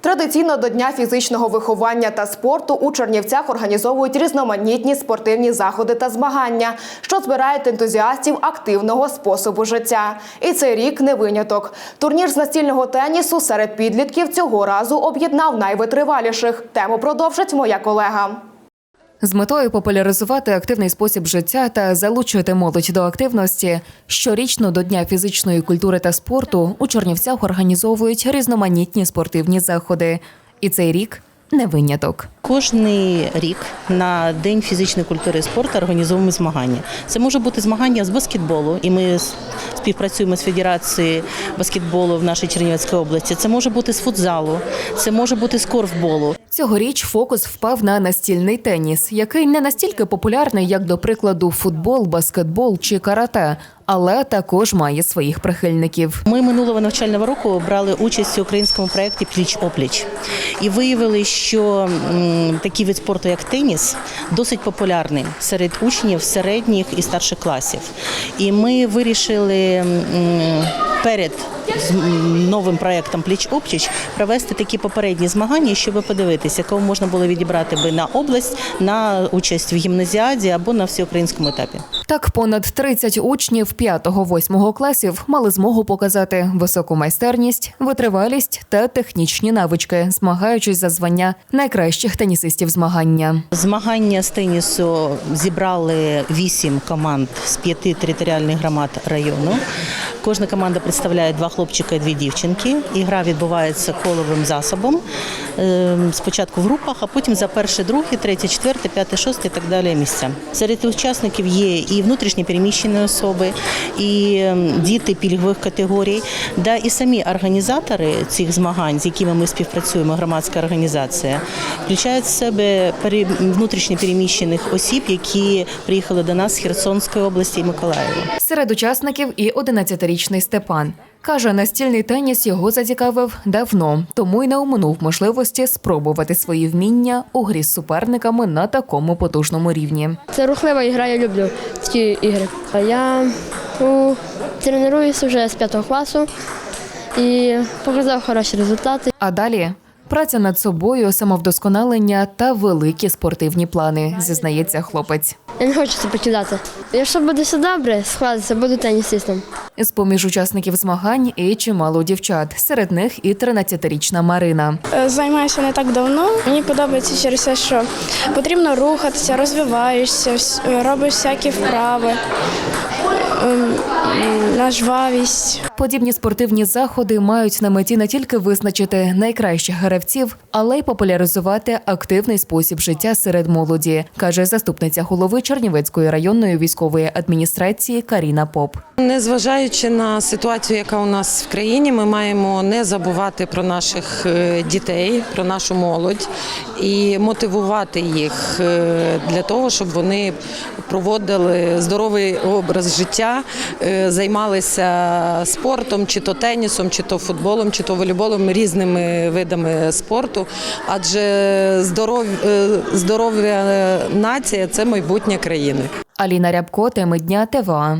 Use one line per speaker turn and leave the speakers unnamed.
Традиційно до Дня фізичного виховання та спорту у Чернівцях організовують різноманітні спортивні заходи та змагання, що збирають ентузіастів активного способу життя. І цей рік не виняток. Турнір з настільного тенісу серед підлітків цього разу об'єднав найвитриваліших. Тему продовжить моя колега.
З метою популяризувати активний спосіб життя та залучити молодь до активності, щорічно до Дня фізичної культури та спорту у Чернівцях організовують різноманітні спортивні заходи. І цей рік не виняток.
Кожний рік на День фізичної культури і спорту організовуємо змагання. Це може бути змагання з баскетболу, і ми співпрацюємо з Федерацією баскетболу в нашій Чернівецькій області. Це може бути з футзалу, це може бути з корфболу.
Цьогоріч фокус впав на настільний теніс, який не настільки популярний, як, до прикладу, футбол, баскетбол чи карате, але також має своїх прихильників.
Ми минулого навчального року брали участь у українському проєкті Пліч опліч і виявили, що такий вид спорту, як теніс, досить популярний серед учнів середніх і старших класів. І ми вирішили перед з- новим проєктом Пліч опліч провести такі попередні змагання, щоб подивитися, кого можна було відібрати би на область на участь в гімназіаді або на всеукраїнському етапі.
Так, понад 30 учнів 5-8 класів мали змогу показати високу майстерність, витривалість та технічні навички, змагаючись за звання найкращих тенісистів змагання.
Змагання з тенісу зібрали вісім команд з п'яти територіальних громад району. Кожна команда представляє два хлопчика і дві дівчинки. І гра відбувається коловим засобом. Ем, Спочатку в групах, а потім за перше, друге, третє, четверте, п'яте, шосте і так далі місця. Серед учасників є і внутрішньо переміщені особи, і ем, діти пільгових категорій, да і самі організатори цих змагань, з якими ми співпрацюємо, громадська організація, включають в себе внутрішньо переміщених осіб, які приїхали до нас з Херсонської області і Миколаєва.
Серед учасників і 11-річний Степан. Каже, настільний теніс його зацікавив давно, тому й не оминув можливості спробувати свої вміння у грі з суперниками на такому потужному рівні.
Це рухлива ігра, я люблю ці ігри. А Я ну, тренуюся вже з п'ятого класу і показав хороші результати.
А далі праця над собою, самовдосконалення та великі спортивні плани, зізнається хлопець.
Я не хочу це покидати. Якщо буде все добре, складеться, буду тенісистом.
З поміж учасників змагань і чимало дівчат. Серед них і 13-річна Марина.
Е, Займаюся не так давно. Мені подобається через те, що потрібно рухатися, розвиваєшся, е, робиш всякі вправи, на жвавість.
Подібні спортивні заходи мають на меті не тільки визначити найкращих гравців, але й популяризувати активний спосіб життя серед молоді, каже заступниця голови Чернівецької районної військової адміністрації Каріна Поп.
Незважаючи на ситуацію, яка у нас в країні, ми маємо не забувати про наших е, дітей, про нашу молодь і мотивувати їх е, для того, щоб вони проводили здоровий образ життя, е, займалися спортом, чи то тенісом, чи то футболом, чи то волейболом, різними видами спорту. Адже здоров'я нація це майбутнє країни.
Аліна Рябко, теми дня ТВА.